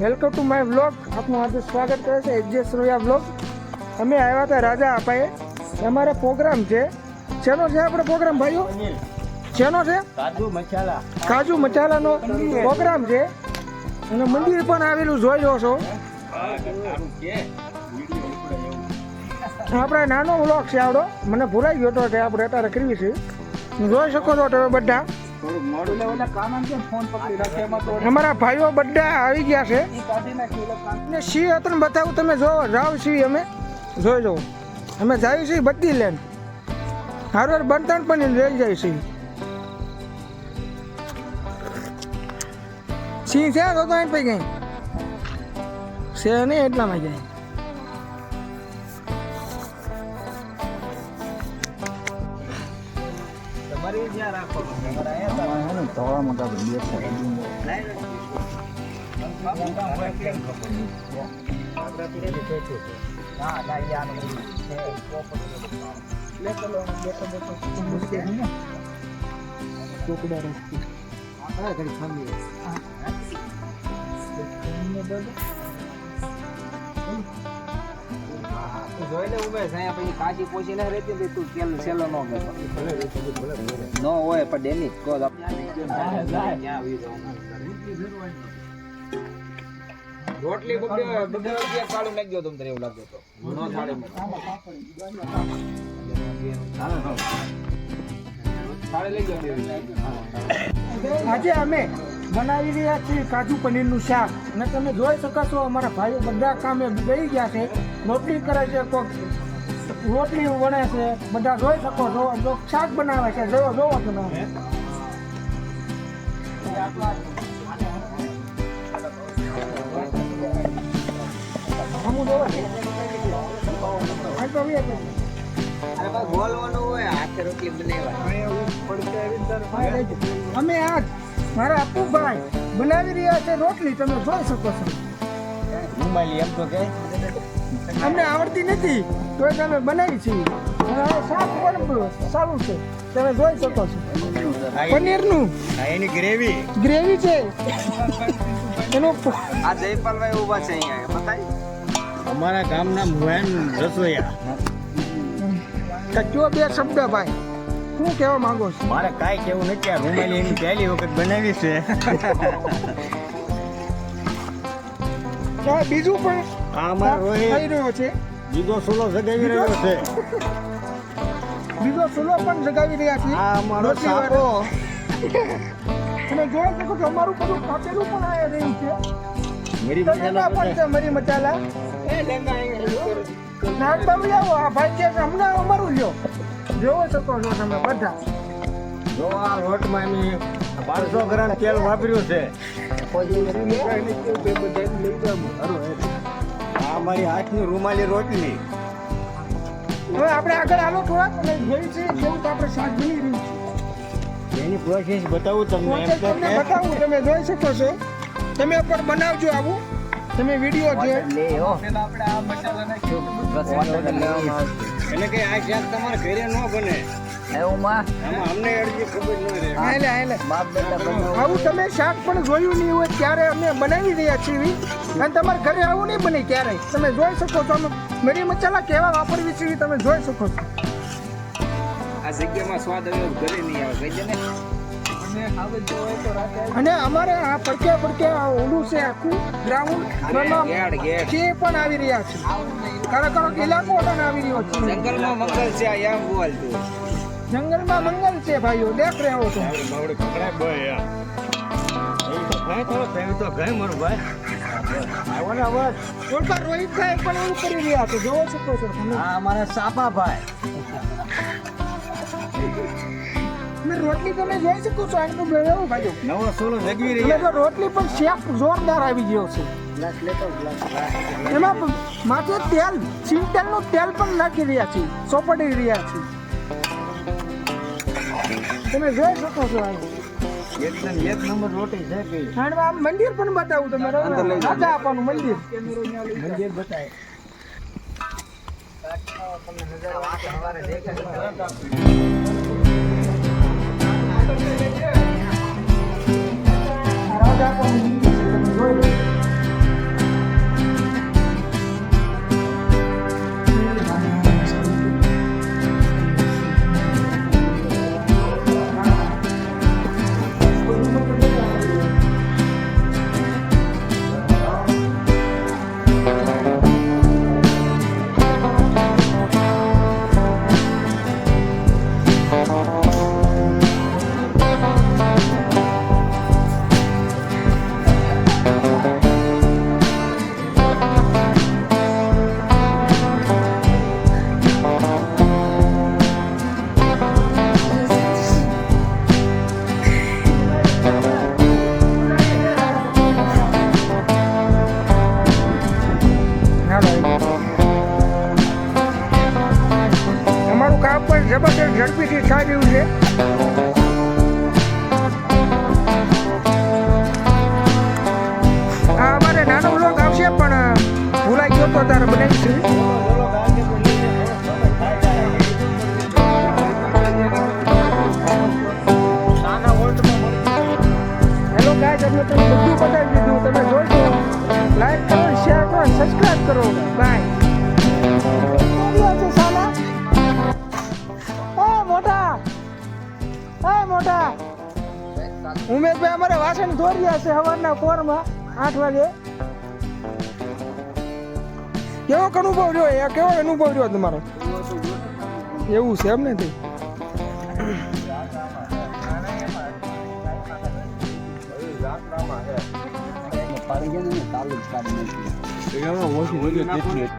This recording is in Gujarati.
વેલકમ ટુ માય બ્લોગ આપનું હાર્દિક સ્વાગત કરે છે એજેસ રોયા બ્લોગ અમે આવ્યા હતા રાજા આપાએ. અમારે પ્રોગ્રામ છે. શેનો છે આપણે પ્રોગ્રામ ભાઈઓ? શેનો છે? કાજુ મસાલા. કાજુ મસાલાનો પ્રોગ્રામ છે. અને મંદિર પણ આવેલું જોઈ લો છો? આપણે નાનો બ્લોગ છે આવડો. મને ભૂલાઈ ગયો હતો કે આપણે અત્યારે કરવી છે. જોઈ શકો છો તમે બધા. અમારા ભાઈઓ બધા આવી ગયા છે. ને સિંહ તમને બતાવું તમે જોવો જાવ સિંહ અમે. જોઈ જવું અમે જાય છીએ બધી લેન હારવાર બનતાણ પણ લઈ જાય સિંહ સિંહ છે? તો તો અહીં પૈ ગઈ. છે નહીં એટલામાં જાય ધોળા મોટા બે ચોકડા જોઈ ઉભે અહીંયા પછી કાચી પોચી ના રહેતી ને તું તેલ સેલો નો હોય પણ ડેની કો રોટલી કાળું નાખી એવું લાગ્યો તો. નો થાળી થાળી લઈ અમે બનાવી રહ્યા છીએ કાજુ પનીરનું શાક. અને તમે જોઈ શકો છો અમારા ભાઈઓ બધા કામે ગઈ ગયા છે. રોટલી કરે છે કોક રોટલી વણે છે. બધા જોઈ શકો છો કોક શાક બનાવે છે. જોવો જોવો. તમે અમે આજ મારા અપુભાઈ બનાવી રહ્યા છે રોટલી તમે જોઈ શકો છો. રૂમાલી એમ તો કે. અમને આવડતી નથી તો તમે બનાવી છે. હવે શાક પણ સારું છે તમે જોઈ શકો છો. પનીરનું. એની ગ્રેવી. ગ્રેવી છે. એનું આ જયપાલભાઈ ઊભા છે અહીંયા બતાય. અમારા ગામના મુહેન રસોયા. કચો બે શબ્દ ભાઈ. શું કહેવા માંગો છો? મારે કાંઈ કેવું નથી આ રૂમાલી એની પહેલી વખત બનાવી છે. તો બીજું પણ આ મારો થઈ રહ્યો છે. બીજો સોલો જગાવી રહ્યો છે. બીજો સુલો પણ જગાવી રહ્યા છે આ અમારો રોટલી સાપો તમે જોઈ શકો છો અમારું બધું કાપેલું પણ આવી રહ્યું છે. મરી મચાલા પણ છે મરી મસાલા નાગ બાબુ આવો આ ભાઈ કે છે, હમણાં અમારું લ્યો. જોવો શકો છો તમે બધા. જો આ રોટમાં એની બારસો ગ્રામ તેલ વાપર્યું છે. આ મારી હાથની રૂમાલી રોટલી હવે આપણે આગળ આલો થોડાક અને જોઈ છે જેવું કે આપણે શાક બની રહ્યું છે. એની પ્રોસેસ બતાવું તમને તો તમને બતાવું તમે જોઈ શકો છો. તમે પણ બનાવજો આવું. તમે વીડિયો જો એટલે કે આ શાક તમારા ઘરે ન બને. આમાં અમને અડધી ખબર ન રહે. બાપ હાલે આવું તમે શાક પણ જોયું નહીં હોય ત્યારે અમે બનાવી રહ્યા છીએ. અને તમારા ઘરે આવું નહીં બને ક્યારેય. તમે જોઈ શકો છો અમે મરી મસાલા કેવા વાપરવી છે તમે જોઈ શકો છો. આ જગ્યામાં સ્વાદ હવે ઘરે નહીં આવે. દે ને? અને અમારે આ પડકે પડકે આ ઓલું છે આખું ગ્રાઉન્ડ તે પણ આવી રહ્યા છે. કડક કડક ઇલાકો પણ આવી રહ્યો છે. જંગલમાં મંગલ છે આ એમ બોલતું જંગલમાં મંગલ છે ભાઈઓ. દેખ રહ્યો છો. રોહિત રોહિતભાઈ પણ એવું કરી રહ્યા છે. જોવો શકો છો. અમારા સાપા ભાઈ. અને રોટલી તમે જોઈ શકો છો આટલું બેવું ભાઈઓ નવો સોલો જગવી રહી રહ્યા રોટલી પણ શેફ જોરદાર આવી ગયો છે. એમાં માથે તેલ સિંગતેલનું તેલ પણ નાખી રહ્યા છે ચોપડી રહ્યા છે. તમે જોઈ શકો છો આ. એકદમ એક નંબર રોટી છે કે? અને મંદિર પણ બતાવું તમે રાજા આપવાનું મંદિર. મંદિર બતાવે હેલો ગાઈસ અમે બધું બતાવી દીધું, તમે જોઈજો લાઈક કરો શેર કરો અમારે વાસણ ધોર્યા છે સવારના પોરમાં, આઠ વાગે. કેવો અનુભવ રહ્યો? કેવો અનુભવ રહ્યો તમારો? એવું છે એમ ને પાડી ગયા ને તાલુક કાઢી નાખ્યું.